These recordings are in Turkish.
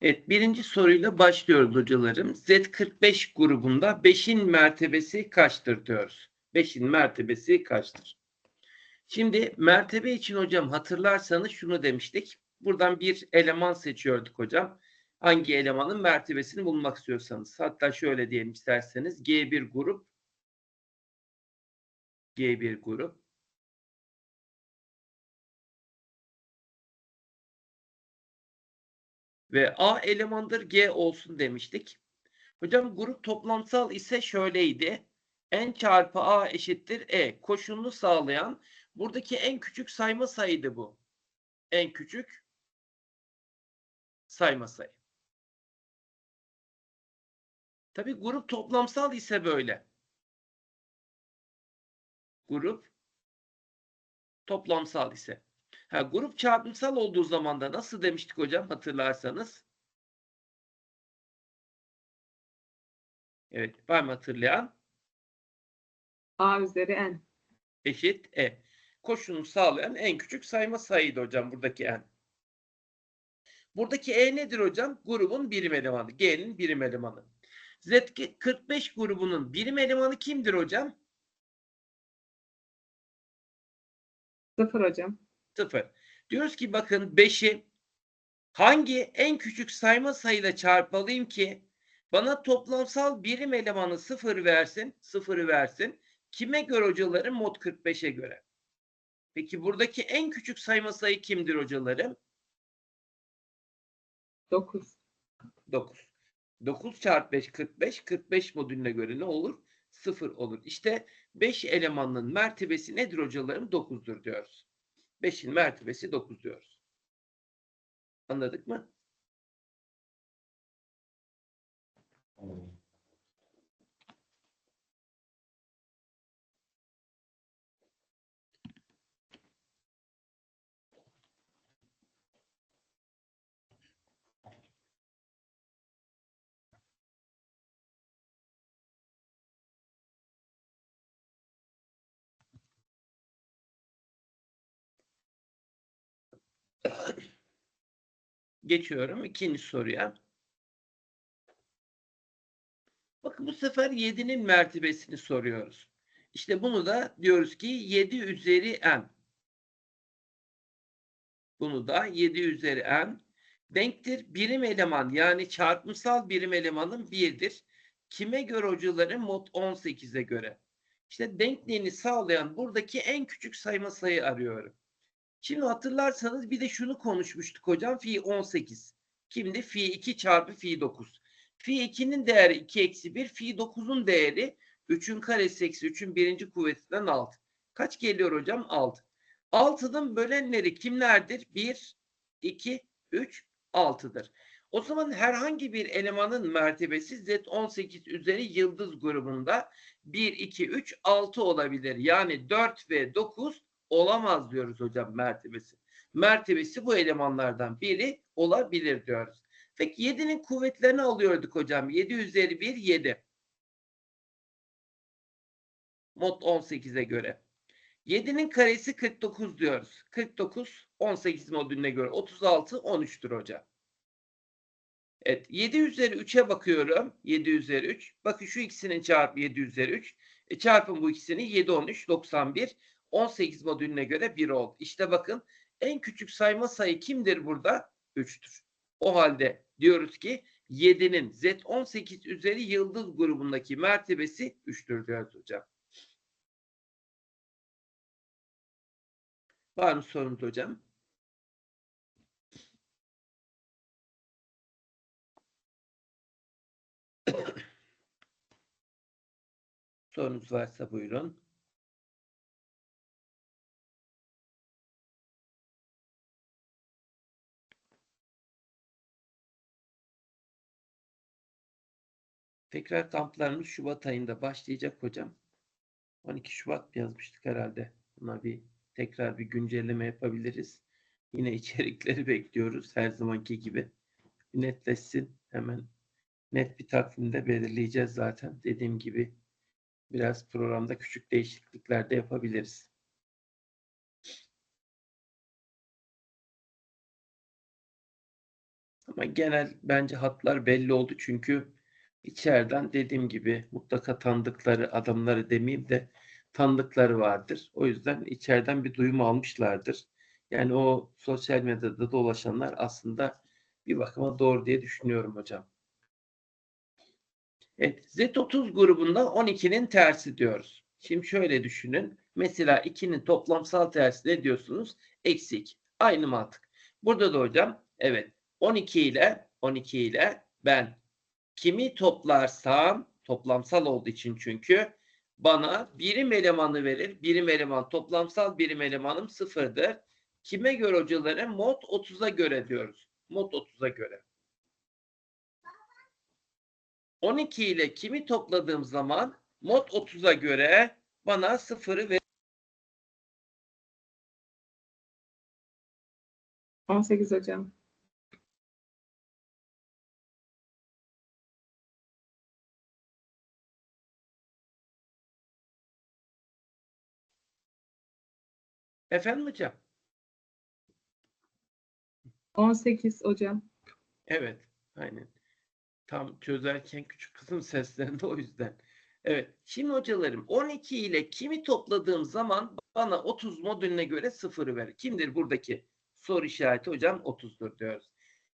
Evet, birinci soruyla başlıyoruz hocalarım. Z45 grubunda 5'in mertebesi kaçtır diyoruz. 5'in mertebesi kaçtır? Şimdi mertebe için hocam hatırlarsanız şunu demiştik. Buradan bir eleman seçiyorduk hocam. Hangi elemanın mertebesini bulmak istiyorsanız. Hatta şöyle diyelim isterseniz G1 grup G1 grup ve A elemandır G olsun demiştik. Hocam grup toplamsal ise şöyleydi. N çarpı A eşittir E. Koşulunu sağlayan buradaki en küçük sayma sayıydı bu. En küçük sayma sayı. Tabi grup toplamsal ise böyle. Grup toplamsal ise. Ha, grup çarpımsal olduğu zaman da nasıl demiştik hocam hatırlarsanız? Evet, var mı hatırlayan? A üzeri n. Eşit E. Koşulunu sağlayan en küçük sayma sayıydı hocam buradaki n. Buradaki E nedir hocam? Grubun birim elemanı. G'nin birim elemanı. Z45 grubunun birim elemanı kimdir hocam? Sıfır hocam. 0. Diyoruz ki bakın 5'i hangi en küçük sayma sayıyla çarpmalıyım ki bana toplamsal birim elemanı 0 versin, 0'ı versin. Kime göre hocalarım? Mod 45'e göre. Peki buradaki en küçük sayma sayı kimdir hocalarım? 9. 9. 9 çarpı 5 45. 45 modülüne göre ne olur? 0 olur. İşte 5 elemanın mertebesi nedir hocalarım? 9'dur diyoruz. 5'in mertebesi 9 diyoruz. Anladık mı? Geçiyorum ikinci soruya. Bakın bu sefer 7'nin mertebesini soruyoruz. İşte bunu da diyoruz ki 7 üzeri n. Bunu da 7 üzeri n denktir. Birim eleman yani çarpımsal birim elemanın 1'dir. Kime göre hocalarım? Mod 18'e göre. İşte denkliğini sağlayan buradaki en küçük sayma sayı arıyorum. Şimdi hatırlarsanız bir de şunu konuşmuştuk hocam. Fi 18. Kimdi? Fi 2 çarpı fi 9. Fi 2'nin değeri 2 eksi 1. Fi 9'un değeri 3'ün karesi eksi 3'ün birinci kuvvetinden 6. Kaç geliyor hocam? 6. 6'nın bölenleri kimlerdir? 1, 2, 3, 6'dır. O zaman herhangi bir elemanın mertebesi Z18 üzeri yıldız grubunda 1, 2, 3, 6 olabilir. Yani 4 ve 9 olamaz diyoruz hocam mertebesi. Mertebesi bu elemanlardan biri olabilir diyoruz. Peki 7'nin kuvvetlerini alıyorduk hocam. 7 üzeri 1 7. Mod 18'e göre. 7'nin karesi 49 diyoruz. 49 18 modülüne göre 36 13'tür hocam. Evet 7 üzeri 3'e bakıyorum. 7 üzeri 3. Bakın şu ikisinin çarpı 7 üzeri 3. E, çarpın bu ikisini 7 13 91. 18 modülüne göre 1 oldu. İşte bakın en küçük sayma sayı kimdir burada? 3'tür. O halde diyoruz ki 7'nin Z18 üzeri yıldız grubundaki mertebesi 3'tür diyoruz hocam. Var mı sorunuz hocam? Sorunuz varsa buyurun. Tekrar kamplarımız Şubat ayında başlayacak hocam. 12 Şubat yazmıştık herhalde. Buna bir tekrar bir güncelleme yapabiliriz. Yine içerikleri bekliyoruz her zamanki gibi. Netleşsin hemen net bir takvimde belirleyeceğiz zaten. Dediğim gibi biraz programda küçük değişiklikler de yapabiliriz. Ama genel bence hatlar belli oldu çünkü içeriden dediğim gibi mutlaka tanıdıkları adamları demeyeyim de tanıdıkları vardır. O yüzden içeriden bir duyum almışlardır. Yani o sosyal medyada dolaşanlar aslında bir bakıma doğru diye düşünüyorum hocam. Evet, Z30 grubunda 12'nin tersi diyoruz. Şimdi şöyle düşünün. Mesela 2'nin toplamsal tersi ne diyorsunuz? Eksi 2. Aynı mantık. Burada da hocam evet 12 ile 12 ile ben kimi toplarsam toplamsal olduğu için çünkü bana birim elemanı verir. Birim eleman toplamsal birim elemanım sıfırdır. Kime göre hocalarım? Mod 30'a göre diyoruz. Mod 30'a göre. 12 ile kimi topladığım zaman mod 30'a göre bana sıfırı ver. 18 hocam. Efendim hocam? 18 hocam. Evet, aynen. Tam çözerken küçük kızım seslendi o yüzden. Evet, şimdi hocalarım 12 ile kimi topladığım zaman bana 30 modülüne göre sıfırı verir. Kimdir buradaki soru işareti hocam? 30'dur diyoruz.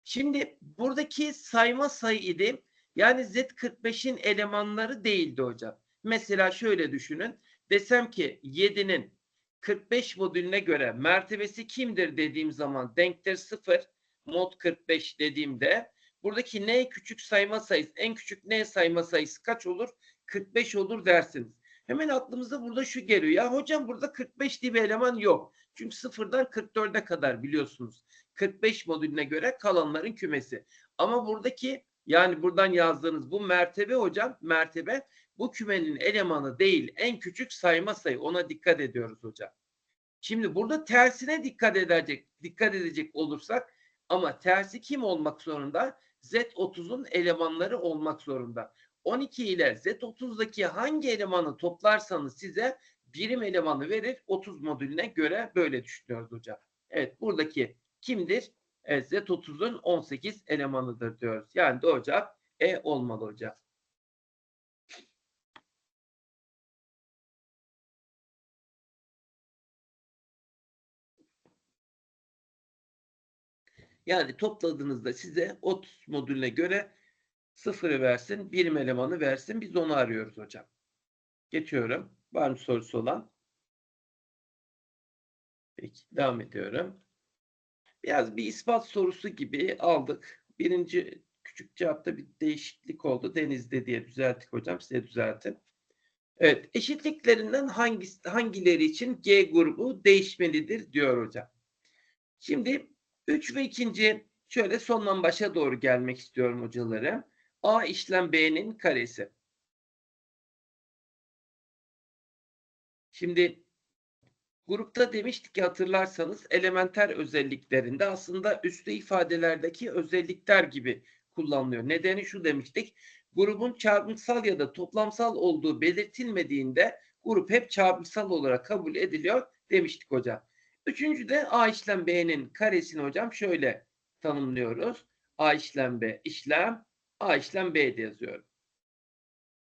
Şimdi buradaki sayma sayı idi. Yani Z45'in elemanları değildi hocam. Mesela şöyle düşünün. Desem ki 7'nin 45 modülüne göre mertebesi kimdir dediğim zaman denktir 0 mod 45 dediğimde buradaki n küçük sayma sayısı en küçük n sayma sayısı kaç olur? 45 olur dersiniz. Hemen aklımıza burada şu geliyor. Ya hocam burada 45 diye bir eleman yok. Çünkü sıfırdan 44'e kadar biliyorsunuz. 45 modülüne göre kalanların kümesi. Ama buradaki yani buradan yazdığınız bu mertebe hocam mertebe bu kümenin elemanı değil en küçük sayma sayı ona dikkat ediyoruz hocam. Şimdi burada tersine dikkat edecek dikkat edecek olursak ama tersi kim olmak zorunda? Z30'un elemanları olmak zorunda. 12 ile Z30'daki hangi elemanı toplarsanız size birim elemanı verir. 30 modülüne göre böyle düşünüyoruz hocam. Evet buradaki kimdir? Evet, Z30'un 18 elemanıdır diyoruz. Yani doğru cevap E olmalı hocam. Yani topladığınızda size 30 modülüne göre sıfırı versin, birim elemanı versin. Biz onu arıyoruz hocam. Geçiyorum. Var mı sorusu olan? Peki, devam ediyorum. Biraz bir ispat sorusu gibi aldık. Birinci küçük cevapta bir değişiklik oldu. Denizde diye düzelttik hocam. Size düzeltin. Evet, eşitliklerinden hangisi, hangileri için G grubu değişmelidir diyor hocam. Şimdi 3 ve ikinci şöyle sondan başa doğru gelmek istiyorum hocalarım. A işlem B'nin karesi. Şimdi grupta demiştik ki hatırlarsanız elementer özelliklerinde aslında üslü ifadelerdeki özellikler gibi kullanılıyor. Nedeni şu demiştik. Grubun çarpımsal ya da toplamsal olduğu belirtilmediğinde grup hep çarpımsal olarak kabul ediliyor demiştik hocam. Üçüncü de A işlem B'nin karesini hocam şöyle tanımlıyoruz. A işlem B işlem A işlem B diye yazıyorum.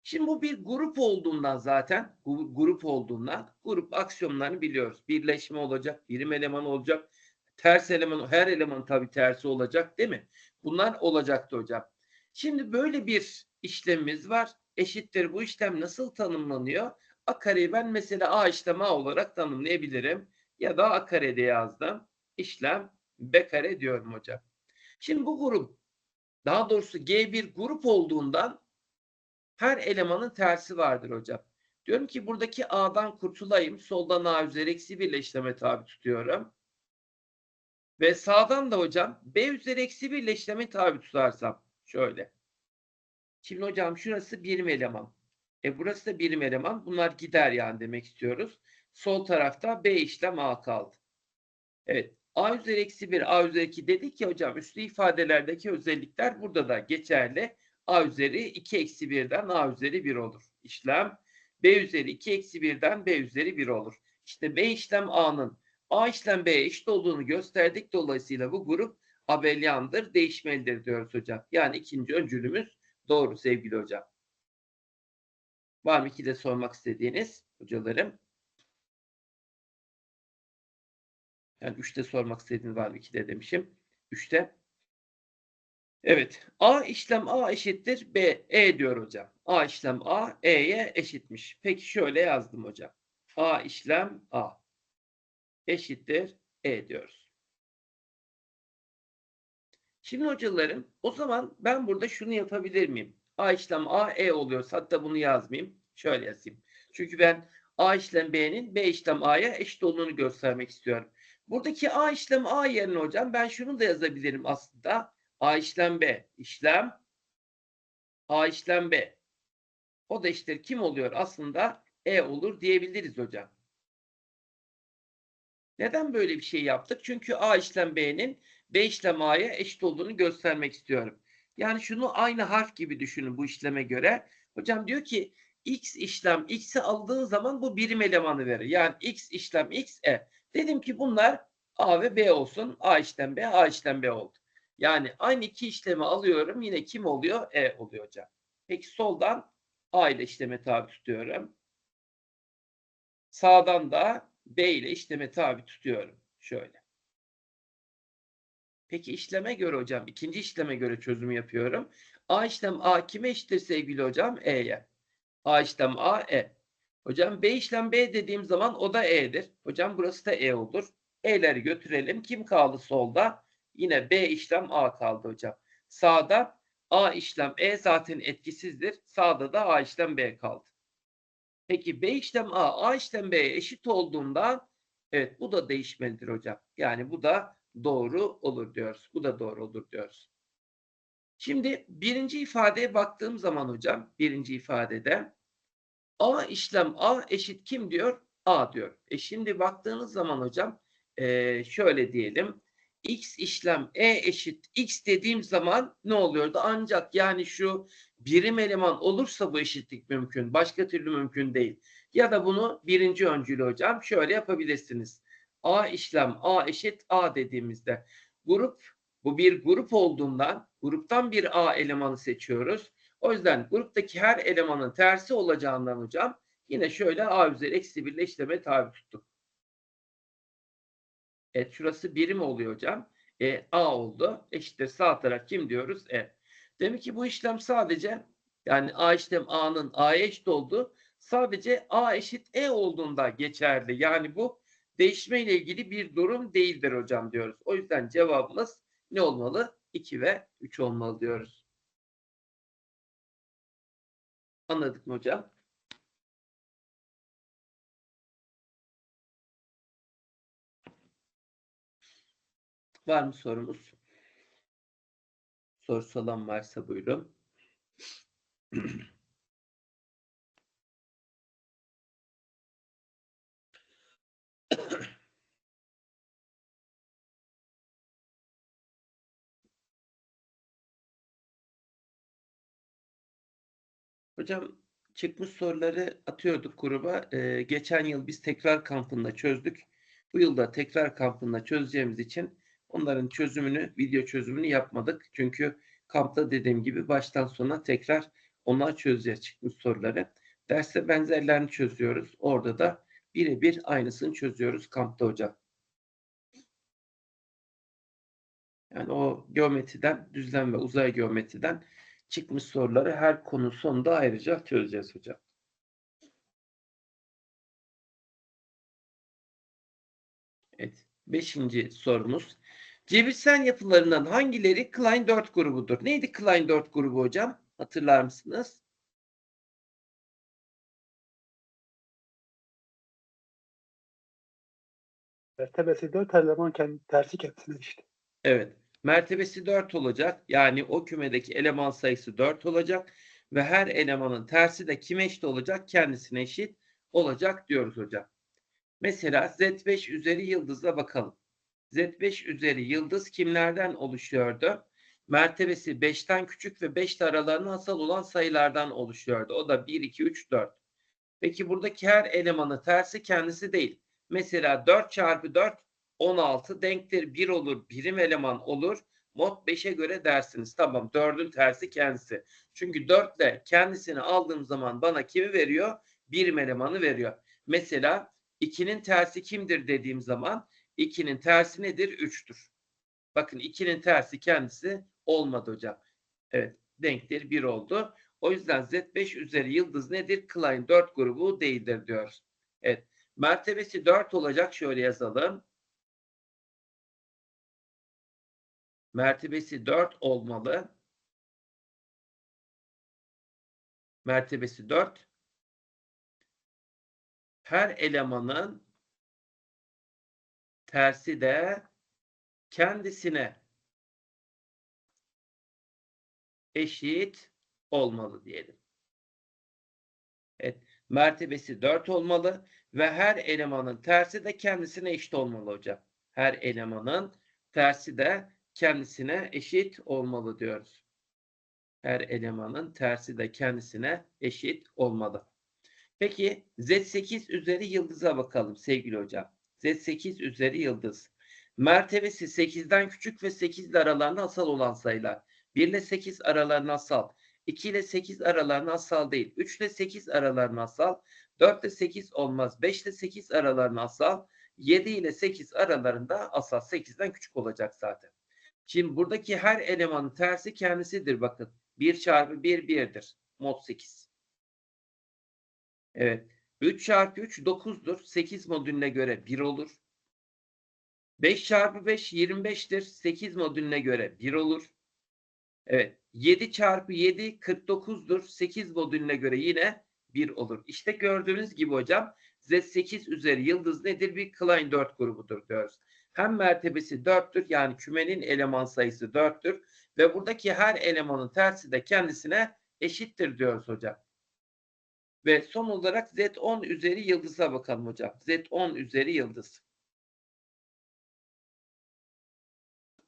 Şimdi bu bir grup olduğundan zaten grup olduğundan grup aksiyonlarını biliyoruz. Birleşme olacak, birim eleman olacak, ters eleman, her eleman tabii tersi olacak değil mi? Bunlar olacaktı hocam. Şimdi böyle bir işlemimiz var. Eşittir bu işlem nasıl tanımlanıyor? A kareyi ben mesela A işlem A olarak tanımlayabilirim. Ya da A karede yazdım. İşlem B kare diyorum hocam. Şimdi bu grup daha doğrusu G bir grup olduğundan her elemanın tersi vardır hocam. Diyorum ki buradaki A'dan kurtulayım. Soldan A üzeri eksi 1 ile işleme tabi tutuyorum. Ve sağdan da hocam B üzeri eksi 1 ile işleme tabi tutarsam. Şöyle. Şimdi hocam şurası birim eleman. E burası da birim eleman. Bunlar gider yani demek istiyoruz. Sol tarafta B işlem A kaldı. Evet. A üzeri eksi 1, A üzeri 2 dedik ya hocam üslü ifadelerdeki özellikler burada da geçerli. A üzeri 2 eksi 1'den A üzeri 1 olur. İşlem B üzeri 2 eksi 1'den B üzeri 1 olur. İşte B işlem A'nın A işlem B'ye eşit olduğunu gösterdik. Dolayısıyla bu grup abelyandır, değişmelidir diyoruz hocam. Yani ikinci öncülümüz doğru sevgili hocam. Var mı iki de sormak istediğiniz hocalarım? Yani üçte sormak istediğiniz var mı? İkide demişim. Üçte. Evet. A işlem A eşittir B. E diyor hocam. A işlem A E'ye eşitmiş. Peki şöyle yazdım hocam. A işlem A eşittir E diyoruz. Şimdi hocalarım o zaman ben burada şunu yapabilir miyim? A işlem A E oluyorsa hatta bunu yazmayayım. Şöyle yazayım. Çünkü ben A işlem B'nin B işlem A'ya eşit olduğunu göstermek istiyorum. Buradaki A işlem A yerine hocam ben şunu da yazabilirim aslında. A işlem B. işlem A işlem B. O da işte kim oluyor? Aslında E olur diyebiliriz hocam. Neden böyle bir şey yaptık? Çünkü A işlem B'nin B işlem A'ya eşit olduğunu göstermek istiyorum. Yani şunu aynı harf gibi düşünün bu işleme göre. Hocam diyor ki X işlem X'i aldığı zaman bu birim elemanı verir. Yani X işlem X E. Dedim ki bunlar A ve B olsun. A işlem B, A işlem B oldu. Yani aynı iki işlemi alıyorum. Yine kim oluyor? E oluyor hocam. Peki soldan A ile işleme tabi tutuyorum. Sağdan da B ile işleme tabi tutuyorum. Şöyle. Peki işleme göre hocam, ikinci işleme göre çözümü yapıyorum. A işlem A kime eşittir sevgili hocam? E'ye. A işlem A, E. Hocam B işlem B dediğim zaman o da E'dir. Hocam burası da E olur. E'leri götürelim. Kim kaldı solda? Yine B işlem A kaldı hocam. Sağda A işlem E zaten etkisizdir. Sağda da A işlem B kaldı. Peki B işlem A, A işlem B'ye eşit olduğunda evet bu da değişmelidir hocam. Yani bu da doğru olur diyoruz. Bu da doğru olur diyoruz. Şimdi birinci ifadeye baktığım zaman hocam birinci ifadede A işlem A eşit kim diyor? A diyor. E şimdi baktığınız zaman hocam eee, şöyle diyelim. X işlem E eşit X dediğim zaman ne oluyordu? Ancak yani şu birim eleman olursa bu eşitlik mümkün. Başka türlü mümkün değil. Ya da bunu birinci öncülü hocam şöyle yapabilirsiniz. A işlem A eşit A dediğimizde grup bu bir grup olduğundan gruptan bir A elemanı seçiyoruz. O yüzden gruptaki her elemanın tersi olacağından hocam yine şöyle A üzeri eksi 1 ile işleme tabi tuttuk. Evet şurası birim oluyor hocam. E, A oldu. Eşittir sağ taraf kim diyoruz? E. Demek ki bu işlem sadece yani A işlem A'nın A'ya eşit olduğu sadece A eşit E olduğunda geçerli. Yani bu değişme ile ilgili bir durum değildir hocam diyoruz. O yüzden cevabımız ne olmalı? 2 ve 3 olmalı diyoruz. Anladık mı hocam? Var mı sorumuz? Sorusu olan varsa buyurun. Hocam çıkmış soruları atıyorduk gruba. Ee, geçen yıl biz tekrar kampında çözdük. Bu yılda tekrar kampında çözeceğimiz için onların çözümünü, video çözümünü yapmadık. Çünkü kampta dediğim gibi baştan sona tekrar onlar çözeceğiz çıkmış soruları. Derste benzerlerini çözüyoruz. Orada da birebir aynısını çözüyoruz kampta hocam. Yani o geometriden, düzlem ve uzay geometriden çıkmış soruları her konu sonunda ayrıca çözeceğiz hocam. Evet. Beşinci sorumuz. Cebirsel yapılarından hangileri Klein 4 grubudur? Neydi Klein 4 grubu hocam? Hatırlar mısınız? Mertebesi 4 eleman kendi, tersi kendisine işte. Evet. Mertebesi 4 olacak. Yani o kümedeki eleman sayısı 4 olacak. Ve her elemanın tersi de kime eşit olacak? Kendisine eşit olacak diyoruz hocam. Mesela Z5 üzeri yıldızla bakalım. Z5 üzeri yıldız kimlerden oluşuyordu? Mertebesi 5'ten küçük ve 5 ile aralarında asal olan sayılardan oluşuyordu. O da 1, 2, 3, 4. Peki buradaki her elemanı tersi kendisi değil. Mesela 4 çarpı 4 16 denktir 1 olur. Birim eleman olur. Mod 5'e göre dersiniz. Tamam 4'ün tersi kendisi. Çünkü 4 ile kendisini aldığım zaman bana kimi veriyor? Birim elemanı veriyor. Mesela 2'nin tersi kimdir dediğim zaman 2'nin tersi nedir? 3'tür. Bakın 2'nin tersi kendisi olmadı hocam. Evet denktir 1 oldu. O yüzden Z5 üzeri yıldız nedir? Klein 4 grubu değildir diyoruz. Evet. Mertebesi 4 olacak. Şöyle yazalım. Mertebesi 4 olmalı. Mertebesi 4. Her elemanın tersi de kendisine eşit olmalı diyelim. Evet, mertebesi 4 olmalı ve her elemanın tersi de kendisine eşit olmalı hocam. Her elemanın tersi de kendisine eşit olmalı diyoruz. Her elemanın tersi de kendisine eşit olmalı. Peki Z8 üzeri yıldıza bakalım sevgili hocam. Z8 üzeri yıldız. Mertebesi 8'den küçük ve 8 ile aralarında asal olan sayılar. 1 ile 8 aralarında asal. 2 ile 8 aralarında asal değil. 3 ile 8 aralarında asal. 4 ile 8 olmaz. 5 ile 8 aralarında asal. 7 ile 8 aralarında asal. 8'den küçük olacak zaten. Şimdi buradaki her elemanın tersi kendisidir bakın. 1 çarpı 1 1'dir. Mod 8. Evet. 3 çarpı 3 9'dur. 8 modülüne göre 1 olur. 5 çarpı 5 25'tir. 8 modülüne göre 1 olur. Evet. 7 çarpı 7 49'dur. 8 modülüne göre yine 1 olur. İşte gördüğünüz gibi hocam Z8 üzeri yıldız nedir? Bir Klein 4 grubudur diyoruz. Hem mertebesi 4'tür yani kümenin eleman sayısı 4'tür ve buradaki her elemanın tersi de kendisine eşittir diyoruz hocam. Ve son olarak Z10 üzeri yıldıza bakalım hocam. Z10 üzeri yıldız.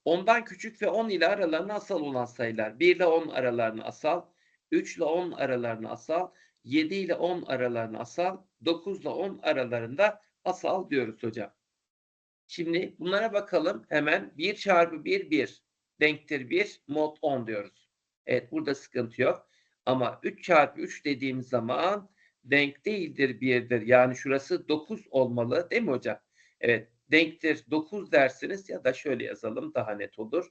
Ondan küçük ve 10 ile aralarına asal olan sayılar. 1 ile 10 aralarına asal, 3 ile 10 aralarına asal, 7 ile 10 aralarına asal, 9 ile 10 aralarında asal diyoruz hocam. Şimdi bunlara bakalım hemen 1 çarpı 1 1 denktir 1 mod 10 diyoruz. Evet burada sıkıntı yok. Ama 3 çarpı 3 dediğim zaman denk değildir 1'dir. Yani şurası 9 olmalı değil mi hocam? Evet denktir 9 dersiniz ya da şöyle yazalım daha net olur.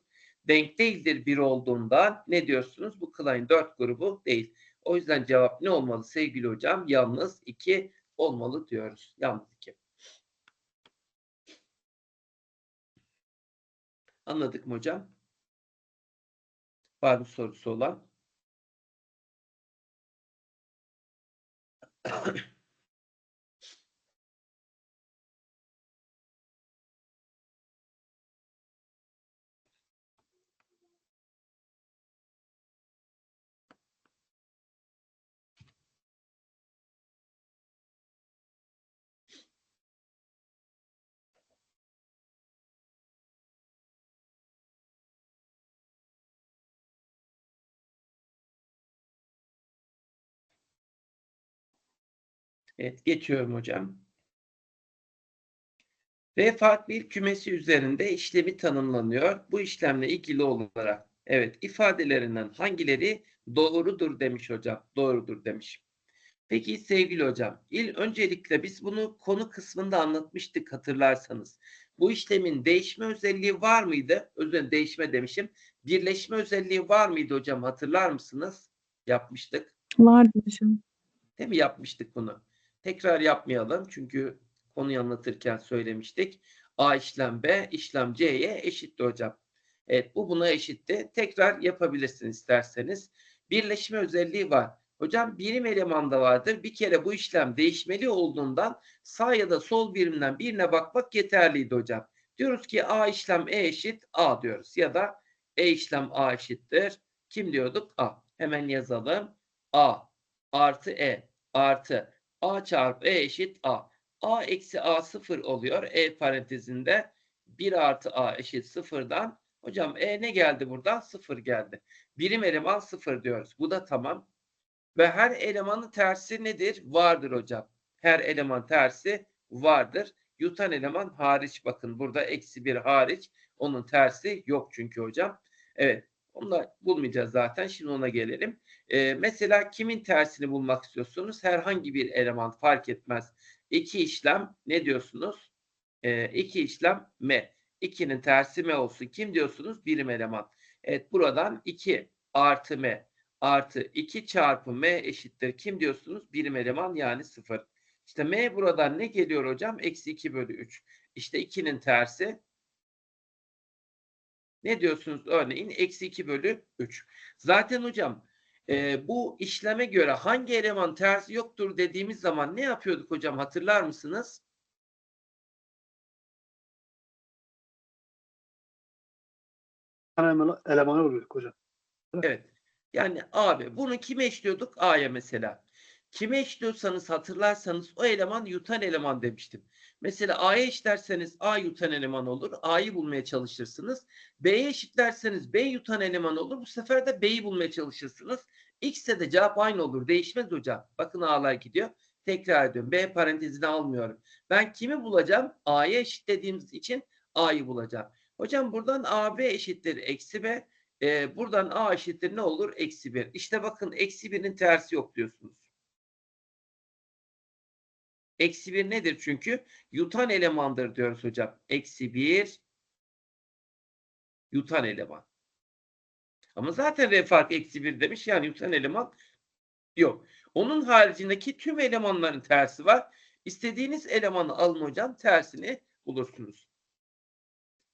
Denk değildir 1 olduğundan ne diyorsunuz? Bu Klein 4 grubu değil. O yüzden cevap ne olmalı sevgili hocam? Yalnız 2 olmalı diyoruz. Yalnız 2. Anladık mı hocam? Var mı sorusu olan? Evet geçiyorum hocam. V farklı bir kümesi üzerinde işlemi tanımlanıyor. Bu işlemle ilgili olarak evet ifadelerinden hangileri doğrudur demiş hocam. Doğrudur demiş. Peki sevgili hocam, il öncelikle biz bunu konu kısmında anlatmıştık hatırlarsanız. Bu işlemin değişme özelliği var mıydı? Özür değişme demişim. Birleşme özelliği var mıydı hocam hatırlar mısınız? Yapmıştık. Vardı hocam. Değil mi yapmıştık bunu? Tekrar yapmayalım çünkü konuyu anlatırken söylemiştik. A işlem B işlem C'ye eşitti hocam. Evet bu buna eşitti. Tekrar yapabilirsiniz isterseniz. Birleşme özelliği var. Hocam birim elemanda vardır. Bir kere bu işlem değişmeli olduğundan sağ ya da sol birimden birine bakmak yeterliydi hocam. Diyoruz ki A işlem E eşit A diyoruz. Ya da E işlem A eşittir. Kim diyorduk? A. Hemen yazalım. A artı E artı A çarpı E eşit A. A eksi A sıfır oluyor. E parantezinde 1 artı A eşit sıfırdan. Hocam E ne geldi buradan? Sıfır geldi. Birim eleman sıfır diyoruz. Bu da tamam. Ve her elemanın tersi nedir? Vardır hocam. Her eleman tersi vardır. Yutan eleman hariç bakın burada eksi bir hariç. Onun tersi yok çünkü hocam. Evet. Onu da bulmayacağız zaten. Şimdi ona gelelim. Ee, mesela kimin tersini bulmak istiyorsunuz? Herhangi bir eleman fark etmez. İki işlem ne diyorsunuz? Ee, iki işlem M. 2'nin tersi M olsun. Kim diyorsunuz? Birim eleman. Evet buradan 2 artı M artı 2 çarpı M eşittir. Kim diyorsunuz? Birim eleman yani 0. İşte M buradan ne geliyor hocam? Eksi 2 bölü 3. İşte 2'nin tersi ne diyorsunuz örneğin? Eksi 2 bölü 3. Zaten hocam e, bu işleme göre hangi eleman tersi yoktur dediğimiz zaman ne yapıyorduk hocam hatırlar mısınız? Elemanı vuruyorduk hocam. Evet. Yani abi bunu kime eşliyorduk? A'ya mesela. Kime eşliyorsanız hatırlarsanız o eleman yutan eleman demiştim. Mesela A'ya eşlerseniz A yutan eleman olur. A'yı bulmaya çalışırsınız. B'ye eşitlerseniz B yutan eleman olur. Bu sefer de B'yi bulmaya çalışırsınız. X'e de cevap aynı olur. Değişmez hocam. Bakın A'lar gidiyor. Tekrar ediyorum. B parantezini almıyorum. Ben kimi bulacağım? A'ya eşitlediğimiz için A'yı bulacağım. Hocam buradan AB eşittir eksi B. Ee, buradan A eşittir ne olur? Eksi 1. İşte bakın eksi 1'in tersi yok diyorsunuz. Eksi 1 nedir çünkü? Yutan elemandır diyoruz hocam. Eksi 1 yutan eleman. Ama zaten R fark eksi 1 demiş yani yutan eleman yok. Onun haricindeki tüm elemanların tersi var. İstediğiniz elemanı alın hocam tersini bulursunuz.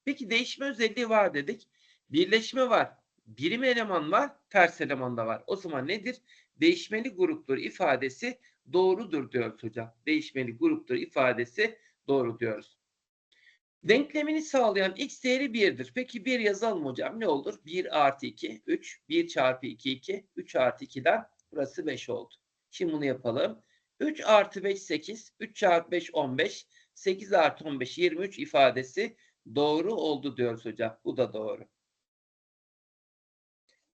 Peki değişme özelliği var dedik. Birleşme var. Birim eleman var. Ters eleman da var. O zaman nedir? Değişmeli gruptur ifadesi doğrudur diyoruz hocam. Değişmeli gruptur ifadesi doğru diyoruz. Denklemini sağlayan x değeri 1'dir. Peki 1 yazalım hocam. Ne olur? 1 artı 2, 3. 1 çarpı 2, 2. 3 artı 2'den burası 5 oldu. Şimdi bunu yapalım. 3 artı 5, 8. 3 çarpı 5, 15. 8 artı 15, 23 ifadesi doğru oldu diyoruz hocam. Bu da doğru.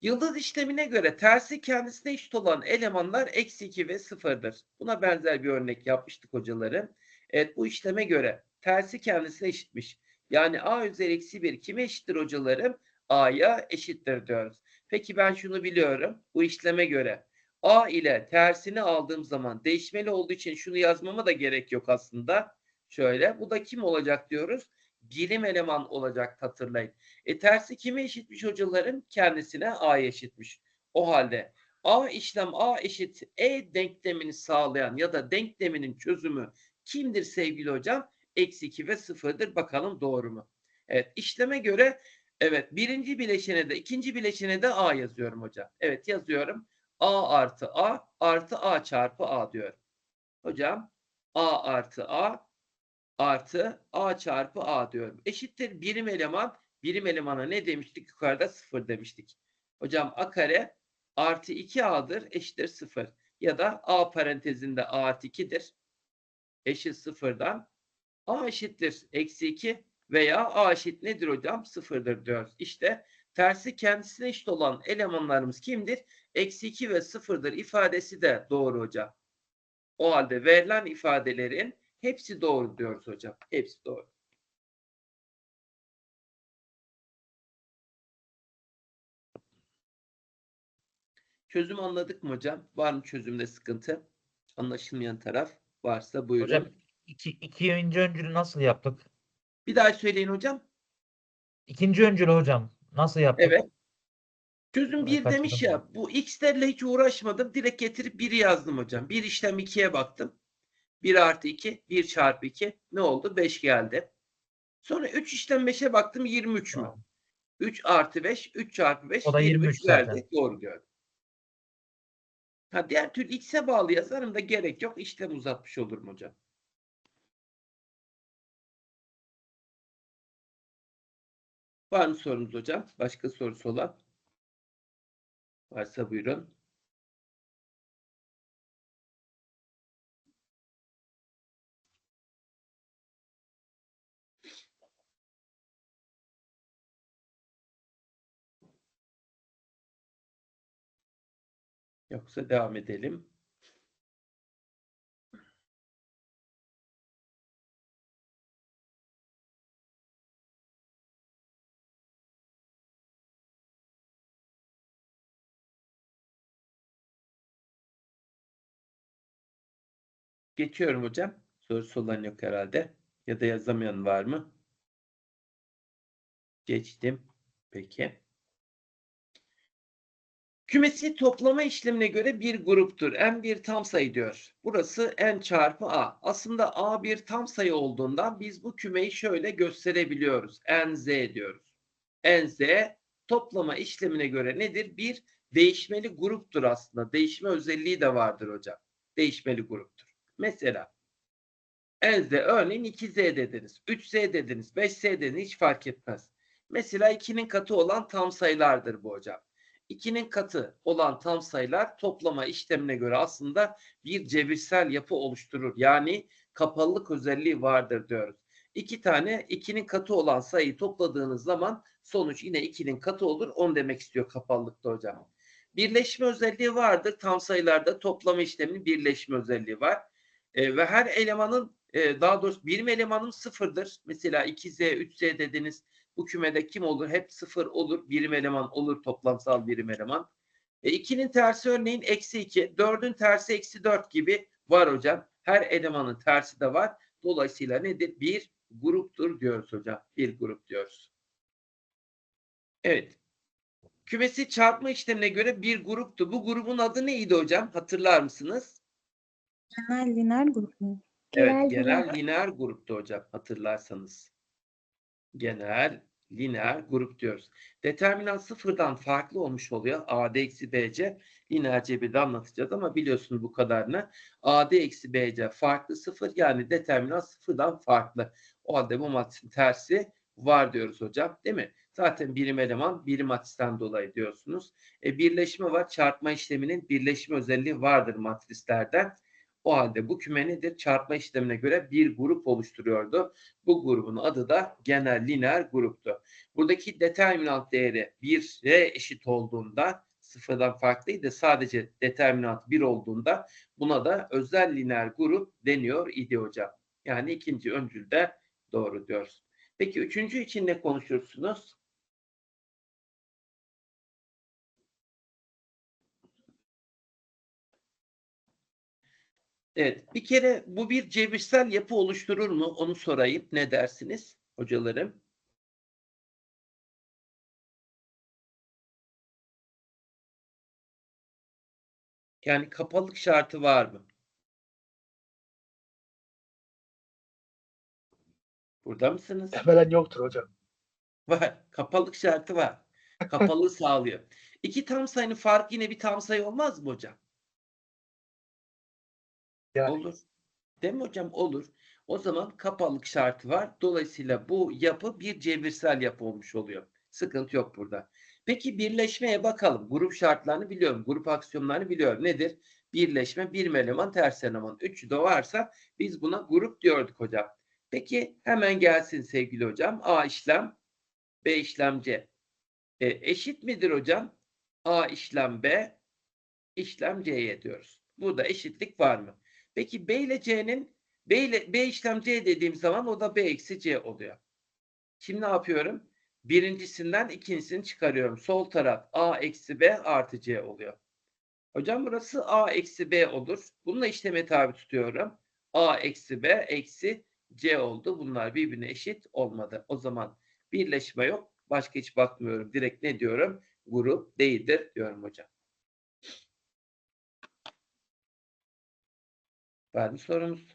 Yıldız işlemine göre tersi kendisine eşit olan elemanlar eksi 2 ve 0'dır. Buna benzer bir örnek yapmıştık hocalarım. Evet bu işleme göre tersi kendisine eşitmiş. Yani a üzeri eksi 1 kime eşittir hocalarım? a'ya eşittir diyoruz. Peki ben şunu biliyorum. Bu işleme göre a ile tersini aldığım zaman değişmeli olduğu için şunu yazmama da gerek yok aslında. Şöyle bu da kim olacak diyoruz? Birim eleman olacak hatırlayın. E tersi kime eşitmiş hocalarım? Kendisine a'ya eşitmiş. O halde a işlem a eşit e denklemini sağlayan ya da denkleminin çözümü kimdir sevgili hocam? Eksi 2 ve 0'dır. Bakalım doğru mu? Evet işleme göre evet birinci bileşene de ikinci bileşene de a yazıyorum hocam. Evet yazıyorum. a artı a artı a çarpı a diyorum. Hocam a artı a artı a çarpı a diyorum. Eşittir birim eleman. Birim elemana ne demiştik? Yukarıda 0 demiştik. Hocam a kare artı 2a'dır eşittir 0. Ya da a parantezinde a artı 2'dir. Eşit 0'dan a eşittir eksi 2 veya a eşit nedir hocam? 0'dır diyoruz. İşte tersi kendisine eşit olan elemanlarımız kimdir? Eksi 2 ve 0'dır ifadesi de doğru hocam. O halde verilen ifadelerin hepsi doğru diyoruz hocam. Hepsi doğru. Çözüm anladık mı hocam? Var mı çözümde sıkıntı? Anlaşılmayan taraf varsa buyurun. Hocam iki, ikinci öncülü nasıl yaptık? Bir daha söyleyin hocam. İkinci öncülü hocam nasıl yaptık? Evet. Çözüm 1 demiş ya. Bu x'lerle hiç uğraşmadım. Direkt getirip 1'i yazdım hocam. Bir işlem 2'ye baktım. 1 artı 2. 1 çarpı 2. Ne oldu? 5 geldi. Sonra 3 işlem 5'e baktım. 23 mü? Tamam. 3 artı 5. 3 çarpı 5. O da 23 verdi. zaten. Doğru gördüm. Ha, diğer türlü x'e bağlı yazarım da gerek yok. İşlem uzatmış olurum hocam. Var mı sorunuz hocam? Başka sorusu olan? Varsa buyurun. Yoksa devam edelim. Geçiyorum hocam. Sorusu olan yok herhalde. Ya da yazamayan var mı? Geçtim. Peki. Kümesi toplama işlemine göre bir gruptur. n bir tam sayı diyor. Burası n çarpı a. Aslında a bir tam sayı olduğundan biz bu kümeyi şöyle gösterebiliyoruz. n z diyoruz. n z toplama işlemine göre nedir? Bir değişmeli gruptur aslında. Değişme özelliği de vardır hocam. Değişmeli gruptur. Mesela n z örneğin 2z dediniz, 3z dediniz, 5z dediniz hiç fark etmez. Mesela 2'nin katı olan tam sayılardır bu hocam. 2'nin katı olan tam sayılar toplama işlemine göre aslında bir cebirsel yapı oluşturur. Yani kapalılık özelliği vardır diyoruz. İki tane 2'nin katı olan sayıyı topladığınız zaman sonuç yine 2'nin katı olur. 10 demek istiyor kapalılıkta hocam. Birleşme özelliği vardır. Tam sayılarda toplama işleminin birleşme özelliği var. E, ve her elemanın e, daha doğrusu birim elemanın sıfırdır. Mesela 2z, 3z dediniz. Bu kümede kim olur? Hep sıfır olur. Birim eleman olur. Toplamsal birim eleman. E, 2'nin tersi örneğin eksi 2. 4'ün tersi eksi 4 gibi var hocam. Her elemanın tersi de var. Dolayısıyla nedir? Bir gruptur diyoruz hocam. Bir grup diyoruz. Evet. Kümesi çarpma işlemine göre bir gruptu. Bu grubun adı neydi hocam? Hatırlar mısınız? Genel lineer grup mu? Evet, Genel lineer gruptu hocam hatırlarsanız. Genel lineer grup diyoruz. Determinant sıfırdan farklı olmuş oluyor. AD eksi BC lineer cebirde anlatacağız ama biliyorsunuz bu kadarını. AD eksi BC farklı sıfır yani determinant sıfırdan farklı. O halde bu matrisin tersi var diyoruz hocam değil mi? Zaten birim eleman birim matristen dolayı diyorsunuz. E, birleşme var. Çarpma işleminin birleşme özelliği vardır matrislerden. O halde bu küme nedir? Çarpma işlemine göre bir grup oluşturuyordu. Bu grubun adı da genel lineer gruptu. Buradaki determinant değeri 1'e eşit olduğunda sıfırdan farklıydı. Sadece determinant 1 olduğunda buna da özel lineer grup deniyor idi hocam. Yani ikinci öncülde doğru diyoruz. Peki üçüncü için ne konuşursunuz? Evet, bir kere bu bir cebirsel yapı oluşturur mu? Onu sorayım. Ne dersiniz hocalarım? Yani kapalık şartı var mı? Burada mısınız? Temelen yoktur hocam. Var. Kapalık şartı var. Kapalığı sağlıyor. İki tam sayının farkı yine bir tam sayı olmaz mı hocam? Yani Olur. Değil mi hocam? Olur. O zaman kapalık şartı var. Dolayısıyla bu yapı bir cebirsel yapı olmuş oluyor. Sıkıntı yok burada. Peki birleşmeye bakalım. Grup şartlarını biliyorum. Grup aksiyonlarını biliyorum. Nedir? Birleşme, bir eleman, ters eleman. Üçü de varsa biz buna grup diyorduk hocam. Peki hemen gelsin sevgili hocam. A işlem, B işlem C. E, eşit midir hocam? A işlem B, işlem C'ye diyoruz. Burada eşitlik var mı? Peki B ile C'nin B ile B işlem C dediğim zaman o da B eksi C oluyor. Şimdi ne yapıyorum? Birincisinden ikincisini çıkarıyorum. Sol taraf A eksi B artı C oluyor. Hocam burası A eksi B olur. Bununla işleme tabi tutuyorum. A eksi B eksi C oldu. Bunlar birbirine eşit olmadı. O zaman birleşme yok. Başka hiç bakmıyorum. Direkt ne diyorum? Grup değildir diyorum hocam. Var mı sorunuz?